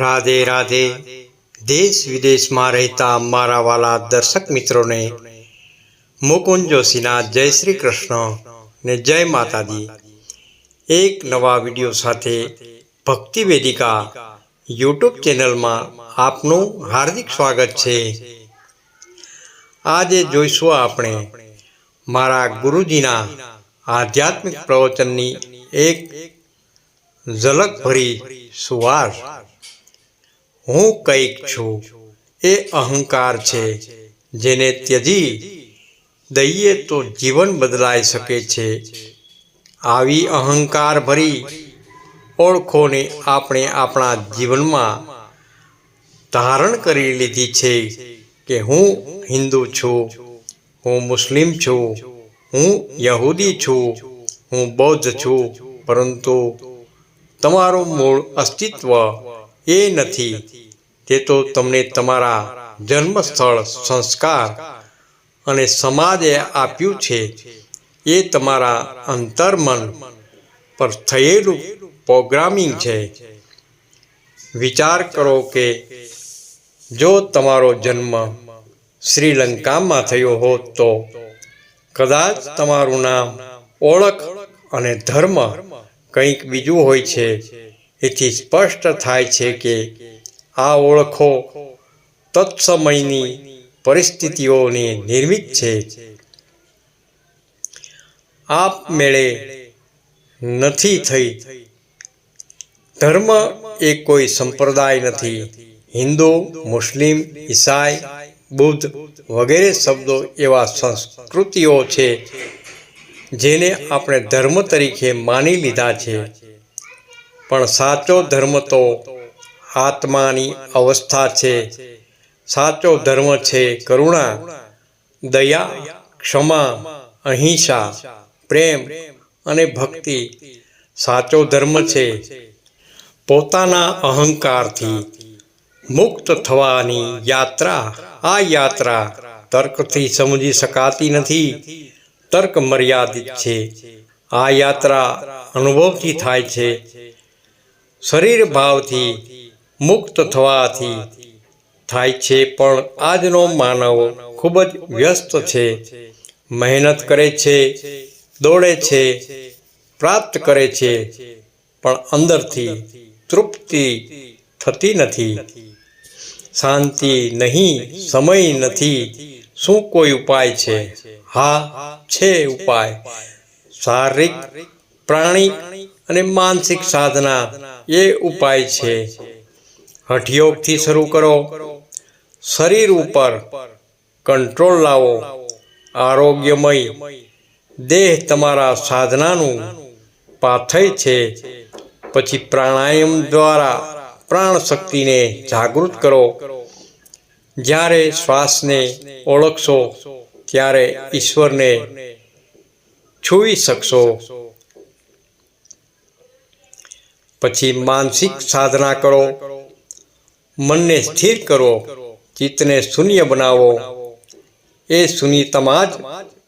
રાધે રાધે, દેશ વિદેશમાં રહેતા મારા વાલા દર્શક મિત્રોને મુકુંદ જોશીના જય શ્રી કૃષ્ણ ને જય માતાજી. એક નવા વીડિયો સાથે ભક્તિ વેદિકા યુટ્યુબ ચેનલમાં આપનું હાર્દિક સ્વાગત છે. આજે જોઈશું આપણે મારા ગુરુજીના આધ્યાત્મિક પ્રવચનની એક ઝલકભરી સુવાસ હું કંઈક છું, એ અહંકાર છે, જેને ત્યજી દઈએ તો જીવન બદલાઈ શકે છે. આવી અહંકાર ભરી ઓળખોને આપણે આપણા જીવનમાં ધારણ કરી લીધી છે કે હું હિન્દુ છું, હું મુસ્લિમ છું, હું યહૂદી છું, હું બૌદ્ધ છું, પરંતુ તમારું મૂળ અસ્તિત્વ એ નથી. તે તો તમને તમારા જન્મસ્થળ, સંસ્કાર અને સમાજે આપ્યું છે. એ તમારા અંતર્મન પર થયેલું પ્રોગ્રામિંગ છે. વિચાર કરો કે જો તમારો જન્મ શ્રીલંકામાં થયો હોત તો કદાચ તમારું નામ ઓળખ અને ધર્મ કંઈક બીજું હોય છે. એથી સ્પષ્ટ થાય છે કે આ ઓળખો તત્સમયની પરિસ્થિતિઓની નિર્મિત છે. આપમેળે નથી થઈ. ધર્મ એ કોઈ સંપ્રદાય નથી. હિન્દુ, મુસ્લિમ, ઈસાઈ, બુદ્ધ વગેરે શબ્દો એવા સંસ્કૃતિઓ છે, જેને આપણે ધર્મ તરીકે માની લીધા છે. પણ સાચો ધર્મ તો આત્માની અવસ્થા છે. સાચો ધર્મ છે કરુણા, દયા, ક્ષમા, અહિંસા, પ્રેમ અને ભક્તિ. સાચો ધર્મ છે પોતાના અહંકારથી મુક્ત થવાની યાત્રા. આ યાત્રા તર્કથી સમજી શકાતી નથી, તર્ક મર્યાદિત છે. આ યાત્રા અનુભવથી થાય છે. શરીર ભાવથી મુક્ત થવાથી થાય છે પણ આજનો માનવ ખૂબ જ વ્યસ્ત છે. મહેનત કરે છે, દોડે છે, પ્રાપ્ત કરે છે, પણ અંદરથી તૃપ્તિ થતી નથી. શાંતિ નહીં, સમય નથી. શું કોઈ ઉપાય છે? હા, છે ઉપાય. શારીરિક, પ્રાણી અને માનસિક સાધના એ ઉપાય છે. હઠયોગથી શરૂ કરો. શરીર ઉપર કંટ્રોલ લાવો. આરોગ્યમય. દેહ તમારા સાધનાનું પાથય છે. પછી પ્રાણાયામ દ્વારા પ્રાણ શક્તિને જાગૃત કરો. જ્યારે શ્વાસને ઓળખશો, ત્યારે ઈશ્વરને છૂવી શકશો. પછી માનસિક સાધના કરો, મનને સ્થિર કરો, ચિત્તને શૂન્ય બનાવો. એ શૂન્યતામાં જ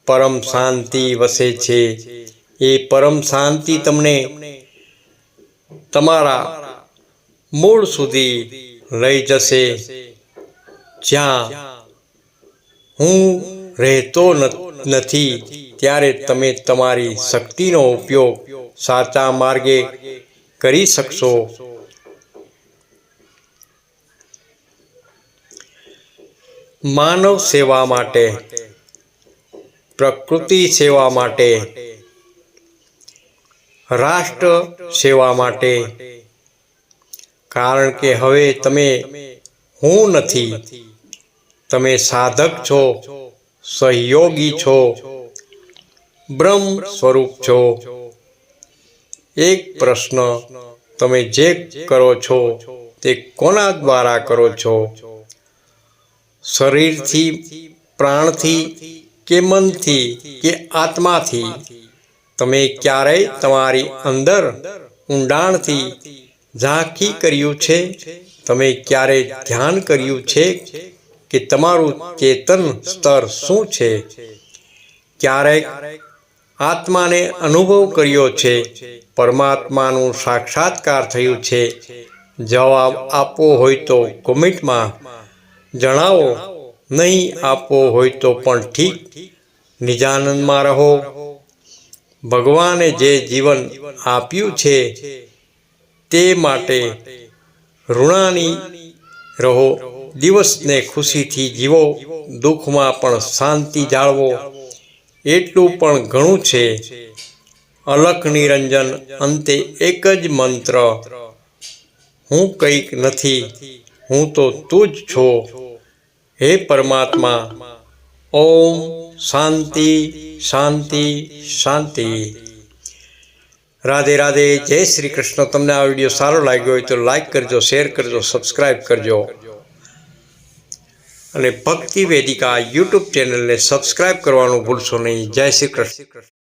પરમ શાંતિ વસે છે. એ પરમ શાંતિ તમને તમારા મૂળ સુધી લઈ જશે. જ્યાં હું રહેતો નથી, ત્યારે તમે તમારી શક્તિનો ઉપયોગ સાચા માર્ગે કરી શકશો. માનવ સેવા માટે, પ્રકૃતિ સેવા માટે, રાષ્ટ્ર સેવા માટે. કારણ કે હવે તમે હું નથી, તમે સાધક છો, સહયોગી છો, બ્રહ્મ સ્વરૂપ છો. એક પ્રશ્ન તમે જે કરો છો તે કોના દ્વારા કરો છો? શરીરથી, પ્રાણથી કે મનથી કે આત્માથી? તમે ક્યારેય તમારી અંદર ઊંડાણથી ઝાંખી કર્યું છે? તમે ક્યારે ધ્યાન કર્યું છે કે તમારું ચેતન સ્તર શું છે? ક્યારેક આત્માને અનુભવ કર્યો છે, પરમાત્માનું સાક્ષાત્કાર થયું છે. જવાબ આપવો હોય તો કોમેન્ટમાં જણાવો, નહીં આપવો હોય તો પણ ઠીક. નિજાનંદમાં રહો. ભગવાને જે જીવન આપ્યું છે, તે માટે ઋણાની રહો. દિવસને ખુશીથી જીવો, દુઃખમાં પણ શાંતિ જાળવો. એટલું પણ ઘણું છે. અલખ નિરંજન અંતે એક જ મંત્ર. હું કંઈક નથી, હું તો તું જ છો. હે પરમાત્મા, ઓમ શાંતિ શાંતિ શાંતિ. રાધે રાધે, જય શ્રી કૃષ્ણ. તમને આ વીડિયો સારો લાગ્યો હોય તો લાઈક કરજો, શેર કરજો સબસ્ક્રાઈબ કરજો. અને ભક્તિ વેદિકા યુટ્યુબ ચેનલને સબસ્ક્રાઈબ કરવાનું ભૂલશો નહીં. જય શ્રી કૃષ્ણ.